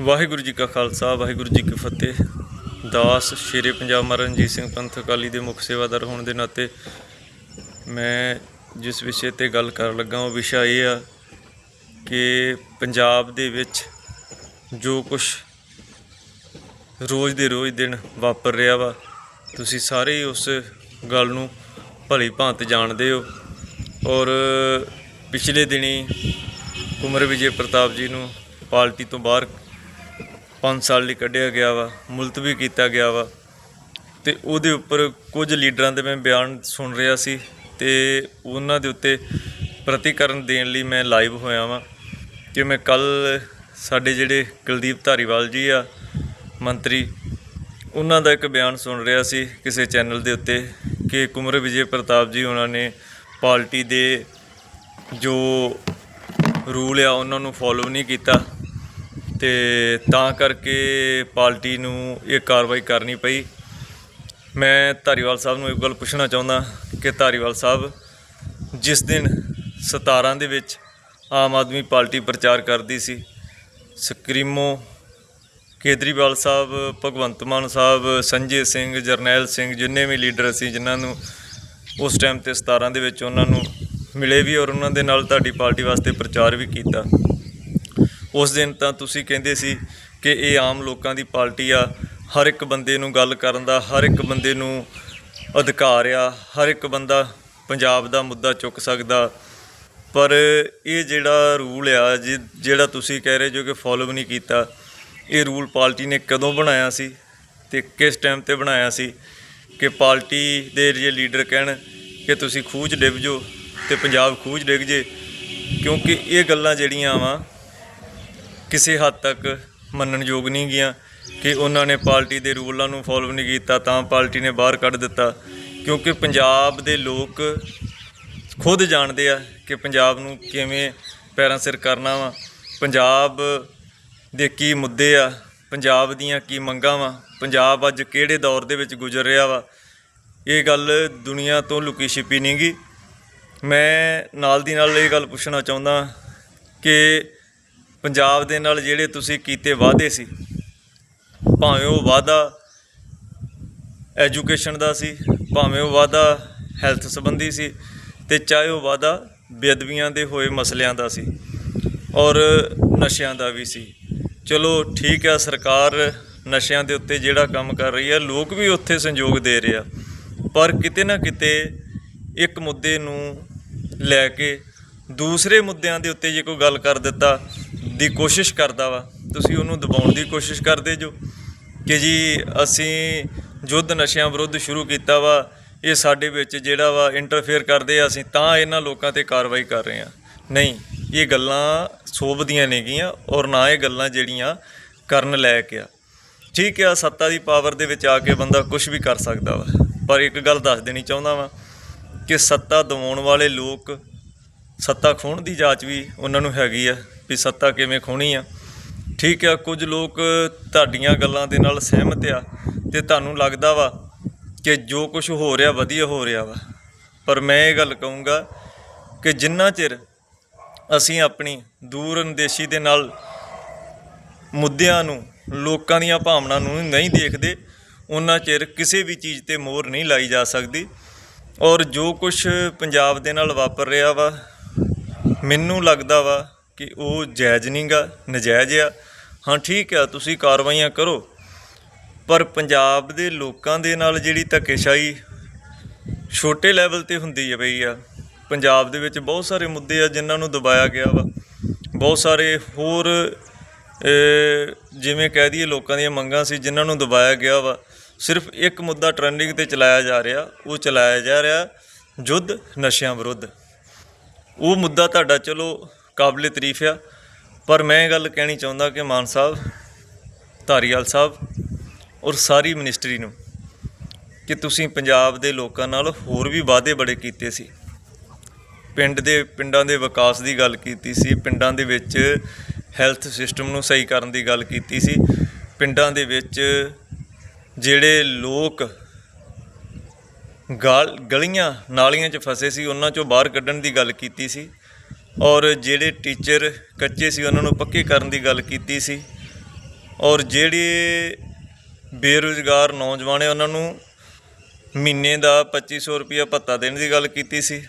ਵਾਹਿਗੁਰੂ ਜੀ ਕਾ ਖਾਲਸਾ, ਵਾਹਿਗੁਰੂ ਜੀ ਕੀ ਫਤਿਹ। ਦਾਸ ਸ਼ੇਰੇ ਪੰਜਾਬ ਮਹਾਰਾਜ ਸਿੰਘ ਪੰਥ ਅਕਾਲੀ ਦੇ ਮੁੱਖ ਸੇਵਾਦਾਰ ਹੋਣ ਦੇ ਨਾਤੇ ਮੈਂ ਜਿਸ ਵਿਸ਼ੇ ਤੇ ਗੱਲ ਕਰਨ ਲੱਗਾ ਉਹ ਵਿਸ਼ਾ ਇਹ ਆ ਕਿ ਪੰਜਾਬ ਦੇ ਵਿੱਚ ਜੋ ਕੁਝ ਰੋਜ਼ ਦੇ ਰੋਜ਼ ਦਿਨ ਵਾਪਰ ਰਿਹਾ ਵਾ, ਤੁਸੀਂ ਸਾਰੇ ਹੀ ਉਸ ਗੱਲ ਨੂੰ ਭਲੀ ਭਾਂਤ ਜਾਣਦੇ ਹੋ। ਔਰ ਪਿਛਲੇ ਦਿਨੀ ਕੁਮਰ ਵਿਜੇ ਪ੍ਰਤਾਪ ਜੀ ਨੂੰ ਪਾਰਟੀ ਤੋਂ ਬਾਹਰ 5 ਸਾਲ ਲਈ ਕੱਢਿਆ ਗਿਆ ਵਾ, ਮੁਲਤਵੀ ਕੀਤਾ ਗਿਆ ਵਾ। ਤੇ ਉਹਦੇ ਉੱਪਰ ਕੁਝ ਲੀਡਰਾਂ ਦੇ ਮੈਂ ਬਿਆਨ ਸੁਣ ਰਿਹਾ ਸੀ ਤੇ ਉਹਨਾਂ ਦੇ ਉੱਤੇ ਪ੍ਰਤੀਕਰਨ ਦੇਣ ਲਈ ਮੈਂ ਲਾਈਵ ਹੋਇਆ ਵਾਂ। ਕਿ ਮੈਂ ਕੱਲ ਸਾਡੇ ਜਿਹੜੇ ਕੁਲਦੀਪ ਧਾਰੀਵਾਲ ਜੀ ਆ, ਮੰਤਰੀ, ਉਹਨਾਂ ਦਾ ਇੱਕ ਬਿਆਨ ਸੁਣ ਰਿਹਾ ਸੀ ਕਿਸੇ ਚੈਨਲ ਦੇ ਉੱਤੇ ਕਿ ਕੁਮਰ ਵਿਜੇ ਪ੍ਰਤਾਪ ਜੀ ਉਹਨਾਂ ਨੇ ਪਾਰਟੀ ਦੇ ਜੋ ਰੂਲ ਆ, ਉਹਨਾਂ ਨੂੰ ਫੋਲੋ ਨਹੀਂ ਕੀਤਾ। ਤੇ ਤਾਂ ਕਰਕੇ ਪਾਰਟੀ ਨੂੰ ਇਹ ਕਾਰਵਾਈ ਕਰਨੀ ਪਈ। ਮੈਂ ਧਾਰੀਵਾਲ ਸਾਹਿਬ ਨੂੰ ਇੱਕ ਗੱਲ ਪੁੱਛਣਾ ਚਾਹੁੰਦਾ ਕਿ ਧਾਰੀਵਾਲ ਸਾਹਿਬ, ਜਿਸ ਦਿਨ 17 ਦੇ ਵਿੱਚ ਆਮ ਆਦਮੀ ਪਾਰਟੀ ਪ੍ਰਚਾਰ ਕਰਦੀ ਸੀ, ਸਕਰੀਮੋ ਕੇਜਰੀਵਾਲ ਸਾਹਿਬ, ਭਗਵੰਤ ਮਾਨ ਸਾਹਿਬ, ਸੰਜੇ ਸਿੰਘ, ਜਰਨੈਲ ਸਿੰਘ, ਜਿੰਨੇ ਵੀ ਲੀਡਰ ਸੀ, ਜਿਨ੍ਹਾਂ ਨੂੰ ਉਸ ਟਾਈਮ ਤੇ 17 ਦੇ ਵਿੱਚ ਉਹਨਾਂ ਨੂੰ ਮਿਲੇ ਵੀ ਔਰ ਉਹਨਾਂ ਦੇ ਨਾਲ ਤੁਹਾਡੀ ਪਾਰਟੀ ਵਾਸਤੇ ਪ੍ਰਚਾਰ ਵੀ ਕੀਤਾ। ਉਸ ਦਿਨ ਤਾਂ ਤੁਸੀਂ ਕਹਿੰਦੇ ਸੀ ਕਿ ਇਹ ਆਮ ਲੋਕਾਂ ਦੀ ਪਾਰਟੀ ਆ। ਹਰ ਇੱਕ ਬੰਦੇ ਨੂੰ ਗੱਲ ਕਰਨ ਦਾ, ਹਰ ਇੱਕ ਬੰਦੇ ਨੂੰ ਅਧਿਕਾਰ ਆ। ਹਰ ਇੱਕ ਬੰਦਾ ਪੰਜਾਬ ਦਾ ਮੁੱਦਾ ਚੁੱਕ ਸਕਦਾ। ਪਰ ਇਹ ਜਿਹੜਾ ਰੂਲ ਆ, ਜਿ- ਜਿਹੜਾ ਤੁਸੀਂ ਕਹਿ ਰਹੇ ਜੋ ਕਿ ਫੋਲੋ ਨਹੀਂ ਕੀਤਾ, ਇਹ ਰੂਲ ਪਾਰਟੀ ਨੇ ਕਦੋਂ ਬਣਾਇਆ ਸੀ ਤੇ ਕਿਸ ਟਾਈਮ ਤੇ ਬਣਾਇਆ ਸੀ ਕਿ ਪਾਰਟੀ ਦੇ ਜੇ ਲੀਡਰ ਕਹਿਣ ਕਿ ਤੁਸੀਂ ਖੂਜ ਡਿੱਗ ਜਾਓ ਤੇ ਪੰਜਾਬ ਖੂਜ ਡਿੱਗ ਜੇ, ਕਿਉਂਕਿ ਇਹ ਗੱਲਾਂ ਜਿਹੜੀਆਂ ਵਾ ਕਿਸੇ ਹੱਦ ਤੱਕ ਮੰਨਣਯੋਗ ਨਹੀਂ ਗੀਆਂ ਕਿ ਉਹਨਾਂ ਨੇ ਪਾਰਟੀ ਦੇ ਰੂਲਾਂ ਨੂੰ ਫੋਲੋ ਨਹੀਂ ਕੀਤਾ, ਤਾਂ ਪਾਰਟੀ ਨੇ ਬਾਹਰ ਕੱਢ ਦਿੱਤਾ। ਕਿਉਂਕਿ ਪੰਜਾਬ ਦੇ ਲੋਕ ਖੁਦ ਜਾਣਦੇ ਆ ਕਿ ਪੰਜਾਬ ਨੂੰ ਕਿਵੇਂ ਪੈਰਾਂ ਸਿਰ ਕਰਨਾ ਵਾ। ਪੰਜਾਬ ਦੇ ਕੀ ਮੁੱਦੇ ਆ, ਪੰਜਾਬ ਦੀਆਂ ਕੀ ਮੰਗਾਂ ਵਾ। ਪੰਜਾਬ ਅੱਜ ਕਿਹੜੇ ਦੌਰ ਦੇ ਵਿੱਚ ਗੁਜ਼ਰ ਰਿਹਾ ਵਾ। ਇਹ ਗੱਲ ਦੁਨੀਆ ਤੋਂ ਲੁਕੀ ਛਿਪੀ ਨਹੀਂ ਗੀ ਮੈਂ ਨਾਲ ਦੀ ਨਾਲ ਇਹ ਗੱਲ ਪੁੱਛਣਾ ਚਾਹੁੰਦਾ ਕਿ ਪੰਜਾਬ ਦੇ ਨਾਲ ਜਿਹੜੇ ਤੁਸੀਂ ਕੀਤੇ ਵਾਅਦੇ ਸੀ, ਭਾਵੇਂ ਉਹ ਵਾਅਦਾ ਐਜੂਕੇਸ਼ਨ ਦਾ ਸੀ, ਭਾਵੇਂ ਉਹ ਵਾਅਦਾ ਹੈਲਥ ਸੰਬੰਧੀ ਸੀ ਤੇ ਚਾਹੇ ਉਹ ਵਾਅਦਾ ਬੇਅਦਬੀਆਂ ਦੇ ਹੋਏ ਮਸਲਿਆਂ ਦਾ ਸੀ ਔਰ ਨਸ਼ਿਆਂ ਦਾ ਵੀ ਸੀ। ਚਲੋ ਠੀਕ ਹੈ ਸਰਕਾਰ ਨਸ਼ਿਆਂ ਦੇ ਉੱਤੇ ਜਿਹੜਾ ਕੰਮ ਕਰ ਰਹੀ ਹੈ ਲੋਕ ਵੀ ਉੱਥੇ ਸੰਯੋਗ ਦੇ ਰਿਹਾ ਪਰ ਕਿਤੇ ਨਾ ਕਿਤੇ ਇੱਕ ਮੁੱਦੇ ਨੂੰ ਲੈ ਕੇ ਦੂਸਰੇ ਮੁੱਦਿਆਂ ਦੇ ਉੱਤੇ ਜੇ ਕੋਈ ਗੱਲ ਕਰ ਦਿੱਤਾ ਦੀ ਕੋਸ਼ਿਸ਼ ਕਰਦਾ ਵਾ। ਤੁਸੀਂ ਉਹਨੂੰ ਦਬਾਉਣ ਦੀ ਕੋਸ਼ਿਸ਼ ਕਰਦੇ ਜੋ। ਕਿ ਜੀ, ਅਸੀਂ ਯੁੱਧ ਨਸ਼ਿਆਂ ਵਿਰੁੱਧ ਸ਼ੁਰੂ ਕੀਤਾ ਵਾ। ਇਹ ਸਾਡੇ ਵਿੱਚ ਜਿਹੜਾ ਵਾ ਇੰਟਰਫੇਅਰ ਕਰਦੇ ਆ, ਅਸੀਂ ਤਾਂ ਇਹਨਾਂ ਲੋਕਾਂ ਤੇ ਕਾਰਵਾਈ ਕਰ ਰਹੇ ਆ ਨਹੀਂ, ਇਹ ਗੱਲਾਂ ਸੋਭਦੀਆਂ ਨੇਗੀਆਂ ਔਰ ਨਾ ਇਹ ਗੱਲਾਂ ਜਿਹੜੀਆਂ ਕਰਨ ਲੈ ਕੇ ਆ। ਠੀਕ ਆ, ਸੱਤਾ ਦੀ ਪਾਵਰ ਦੇ ਵਿੱਚ ਆ ਕੇ ਬੰਦਾ ਕੁਝ ਵੀ ਕਰ ਸਕਦਾ ਵਾ। ਪਰ ਇੱਕ ਗੱਲ ਦੱਸ ਦੇਣੀ ਚਾਹੁੰਦਾ ਵਾਂ ਕਿ ਸੱਤਾ ਦਿਵਾਉਣ ਵਾਲੇ ਲੋਕ ਸੱਤਾ ਖੋਣ ਦੀ ਜਾਂਚ ਵੀ ਉਹਨਾਂ ਨੂੰ ਹੈਗੀ ਆ ਵੀ ਸੱਤਾ ਕਿਵੇਂ ਖੋਣੀ ਆ। ਠੀਕ ਆ, ਕੁਝ ਲੋਕ ਤੁਹਾਡੀਆਂ ਗੱਲਾਂ ਦੇ ਨਾਲ ਸਹਿਮਤ ਆ ਤੇ ਤੁਹਾਨੂੰ ਲੱਗਦਾ ਵਾ ਕਿ ਜੋ ਕੁਝ ਹੋ ਰਿਹਾ ਵਧੀਆ ਹੋ ਰਿਹਾ ਵਾ। ਪਰ ਮੈਂ ਇਹ ਗੱਲ ਕਹੂੰਗਾ ਕਿ ਜਿੰਨਾ ਚਿਰ ਅਸੀਂ ਆਪਣੀ ਦੂਰ ਅੰਦੇਸ਼ੀ ਦੇ ਨਾਲ ਮੁੱਦਿਆਂ ਨੂੰ, ਲੋਕਾਂ ਦੀਆਂ ਭਾਵਨਾ ਨੂੰ ਨਹੀਂ ਦੇਖਦੇ ਉਹਨਾਂ ਚਿਰ ਕਿਸੇ ਵੀ ਚੀਜ਼ ਤੇ ਮੋਹਰ ਨਹੀਂ ਲਾਈ ਜਾ ਸਕਦੀ। ਔਰ ਜੋ ਕੁਝ ਪੰਜਾਬ ਦੇ ਨਾਲ ਵਾਪਰ ਰਿਹਾ ਵਾ ਮੈਨੂੰ ਲੱਗਦਾ ਵਾ ਕਿ ਉਹ ਜਾਇਜ਼ ਨਹੀਂਗਾ, ਨਜਾਇਜ਼ ਆ। ਹਾਂ, ਠੀਕ ਆ, ਤੁਸੀਂ ਕਾਰਵਾਈਆਂ ਕਰੋ। ਪਰ ਪੰਜਾਬ ਦੇ ਲੋਕਾਂ ਦੇ ਨਾਲ ਜਿਹੜੀ ਧੱਕੇਸ਼ਾਹੀ ਛੋਟੇ ਲੈਵਲ ਤੇ ਹੁੰਦੀ ਹੈ ਬਈ ਆ। ਪੰਜਾਬ ਦੇ ਵਿੱਚ ਬਹੁਤ ਸਾਰੇ ਮੁੱਦੇ ਆ ਜਿਨ੍ਹਾਂ ਨੂੰ ਦਬਾਇਆ ਗਿਆ ਵਾ। ਬਹੁਤ ਸਾਰੇ ਹੋਰ ਜਿਵੇਂ ਕਹਿ ਦਈਏ ਲੋਕਾਂ ਦੀਆਂ ਮੰਗਾਂ ਸੀ ਜਿਨ੍ਹਾਂ ਨੂੰ ਦਬਾਇਆ ਗਿਆ ਵਾ। ਸਿਰਫ ਇੱਕ ਮੁੱਦਾ ਟ੍ਰੈਂਡਿੰਗ ਤੇ ਚਲਾਇਆ ਜਾ ਰਿਹਾ, ਉਹ ਚਲਾਇਆ ਜਾ ਰਿਹਾ ਯੁੱਧ ਨਸ਼ਿਆਂ ਵਿਰੁੱਧ। ਉਹ ਮੁੱਦਾ ਤੁਹਾਡਾ ਚਲੋ ਕਾਬਲੇ ਤਾਰੀਫ ਆ, ਪਰ ਮੈਂ ਇਹ ਗੱਲ ਕਹਿਣੀ ਚਾਹੁੰਦਾ ਕਿ ਮਾਨ ਸਾਹਿਬ, ਧਾਰੀਵਾਲ ਸਾਹਿਬ ਔਰ ਸਾਰੀ ਮਿਨਿਸਟਰੀ ਨੂੰ ਕਿ ਤੁਸੀਂ ਪੰਜਾਬ ਦੇ ਲੋਕਾਂ ਨਾਲ ਹੋਰ ਵੀ ਵਾਅਦੇ ਬੜੇ ਕੀਤੇ ਸੀ। ਪਿੰਡ ਦੇ, ਪਿੰਡਾਂ ਦੇ ਵਿਕਾਸ ਦੀ ਗੱਲ ਕੀਤੀ ਸੀ, ਪਿੰਡਾਂ ਦੇ ਵਿੱਚ ਹੈਲਥ ਸਿਸਟਮ ਨੂੰ ਸਹੀ ਕਰਨ ਦੀ ਗੱਲ ਕੀਤੀ ਸੀ, ਪਿੰਡਾਂ ਦੇ ਵਿੱਚ ਜਿਹੜੇ ਲੋਕ ਗਾਲ ਗਲੀਆਂ ਨਾਲੀਆਂ 'ਚ ਫਸੇ ਸੀ, ਉਹਨਾਂ 'ਚੋਂ ਬਾਹਰ ਕੱਢਣ ਦੀ ਗੱਲ ਕੀਤੀ ਸੀ ਔਰ ਜਿਹੜੇ ਟੀਚਰ ਕੱਚੇ ਸੀ, ਉਹਨਾਂ ਨੂੰ ਪੱਕੇ ਕਰਨ ਦੀ ਗੱਲ ਕੀਤੀ ਸੀ ਔਰ ਜਿਹੜੇ ਬੇਰੁਜ਼ਗਾਰ ਨੌਜਵਾਨ ਹੈ ਉਹਨਾਂ ਨੂੰ ਮਹੀਨੇ ਦਾ 2500 ਰੁਪਇਆ ਭੱਤਾ ਦੇਣ ਦੀ ਗੱਲ ਕੀਤੀ ਸੀ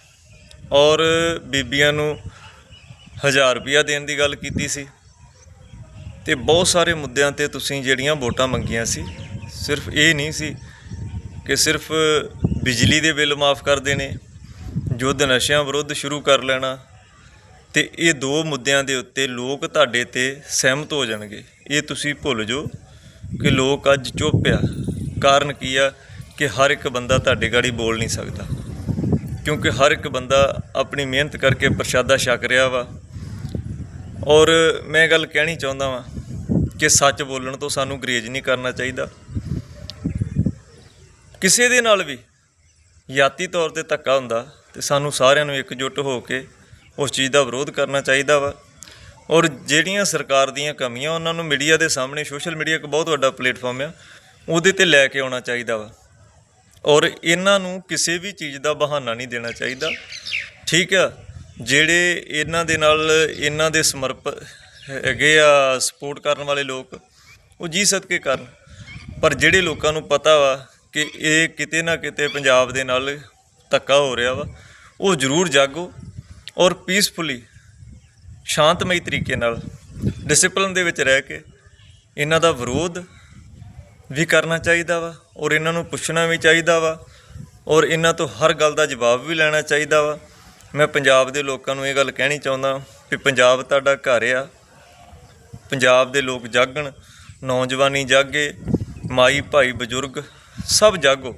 ਔਰ ਬੀਬੀਆਂ ਨੂੰ 1000 ਰੁਪਇਆ ਦੇਣ ਦੀ ਗੱਲ ਕੀਤੀ ਸੀ। ਤੇ ਬਹੁਤ ਸਾਰੇ ਮੁੱਦਿਆਂ ਤੇ ਤੁਸੀਂ ਜਿਹੜੀਆਂ ਵੋਟਾਂ ਮੰਗੀਆਂ ਸੀ, ਸਿਰਫ ਇਹ ਨਹੀਂ ਸੀ ਕਿ ਸਿਰਫ ਬਿਜਲੀ ਦੇ ਬਿੱਲ ਮਾਫ ਕਰ ਦੇਣੇ, ਯੁੱਧ ਨਸ਼ਿਆਂ ਵਿਰੁੱਧ ਸ਼ੁਰੂ ਕਰ ਲੈਣਾ, ਤੇ ਇਹ ਦੋ ਮੁੱਦਿਆਂ ਦੇ ਉੱਤੇ ਲੋਕ ਤੁਹਾਡੇ ਤੇ ਸਹਿਮਤ ਹੋ ਜਾਣਗੇ। ਇਹ ਤੁਸੀਂ ਭੁੱਲ ਜਾਓ ਕਿ ਲੋਕ ਅੱਜ ਚੁੱਪ ਆ। ਕਾਰਨ ਕੀ ਆ ਕਿ ਹਰ ਇੱਕ ਬੰਦਾ ਤੁਹਾਡੇ ਗਾੜੀ ਬੋਲ ਨਹੀਂ ਸਕਦਾ। ਕਿਉਂਕਿ ਹਰ ਇੱਕ ਬੰਦਾ ਆਪਣੀ ਮਿਹਨਤ ਕਰਕੇ ਪ੍ਰਸ਼ਾਦਾ ਛਕ ਰਿਹਾ ਵਾ। ਔਰ ਮੈਂ ਗੱਲ ਕਹਿਣੀ ਚਾਹੁੰਦਾ ਵਾਂ ਕਿ ਸੱਚ ਬੋਲਣ ਤੋਂ ਸਾਨੂੰ ਗਰੇਜ ਨਹੀਂ ਕਰਨਾ ਚਾਹੀਦਾ। ਕਿਸੇ ਦੇ ਨਾਲ ਵੀ ਯਾਤੀ ਤੌਰ ਤੇ ਧੱਕਾ ਹੁੰਦਾ ਤੇ ਸਾਨੂੰ ਸਾਰਿਆਂ ਨੂੰ ਇਕਜੁੱਟ ਹੋ ਕੇ ਉਸ ਚੀਜ਼ ਦਾ ਵਿਰੋਧ ਕਰਨਾ ਚਾਹੀਦਾ ਵਾ। ਔਰ ਜਿਹੜੀਆਂ ਸਰਕਾਰ ਦੀਆਂ ਕਮੀਆਂ, ਉਹਨਾਂ ਨੂੰ ਮੀਡੀਆ ਦੇ ਸਾਹਮਣੇ, ਸੋਸ਼ਲ ਮੀਡੀਆ ਇੱਕ ਬਹੁਤ ਵੱਡਾ ਪਲੇਟਫਾਰਮ ਆ, ਉਹਦੇ ਤੇ ਲੈ ਕੇ ਆਉਣਾ ਚਾਹੀਦਾ ਵਾ। ਔਰ ਇਹਨਾਂ ਨੂੰ ਕਿਸੇ ਵੀ ਚੀਜ਼ ਦਾ ਬਹਾਨਾ ਨਹੀਂ ਦੇਣਾ ਚਾਹੀਦਾ। ਠੀਕ ਆ, ਜਿਹੜੇ ਇਹਨਾਂ ਦੇ ਨਾਲ, ਇਹਨਾਂ ਦੇ ਸਮਰਪ ਹੈਗੇ ਆ, ਸਪੋਰਟ ਕਰਨ ਵਾਲੇ ਲੋਕ, ਉਹ ਜੀ ਸਦਕੇ ਕਰਨ। ਪਰ ਜਿਹੜੇ ਲੋਕਾਂ ਨੂੰ ਪਤਾ ਵਾ ਕਿ ਇਹ ਕਿਤੇ ਨਾ ਕਿਤੇ ਪੰਜਾਬ ਦੇ ਨਾਲ ਧੱਕਾ ਹੋ ਰਿਹਾ ਵਾ। ਉਹ ਜ਼ਰੂਰ ਜਾਗੋ ਔਰ ਪੀਸਫੁਲੀ ਸ਼ਾਂਤਮਈ ਤਰੀਕੇ ਨਾਲ ਡਿਸਪਲਿਨ ਦੇ ਵਿੱਚ ਰਹਿ ਕੇ ਇਹਨਾਂ ਦਾ ਵਿਰੋਧ ਵੀ ਕਰਨਾ ਚਾਹੀਦਾ ਵਾ ਔਰ ਇਹਨਾਂ ਨੂੰ ਪੁੱਛਣਾ ਵੀ ਚਾਹੀਦਾ ਵਾ ਔਰ ਇਹਨਾਂ ਤੋਂ ਹਰ ਗੱਲ ਦਾ ਜਵਾਬ ਵੀ ਲੈਣਾ ਚਾਹੀਦਾ ਵਾ। ਮੈਂ ਪੰਜਾਬ ਦੇ ਲੋਕਾਂ ਨੂੰ ਇਹ ਗੱਲ ਕਹਿਣੀ ਚਾਹੁੰਦਾ ਕਿ ਪੰਜਾਬ ਤੁਹਾਡਾ ਘਰ ਆ। ਪੰਜਾਬ ਦੇ ਲੋਕ ਜਾਗਣ, ਨੌਜਵਾਨੀ ਜਾਗੇ ਮਾਈ ਭਾਈ ਬਜ਼ੁਰਗ ਸਭ ਜਾਗੋ।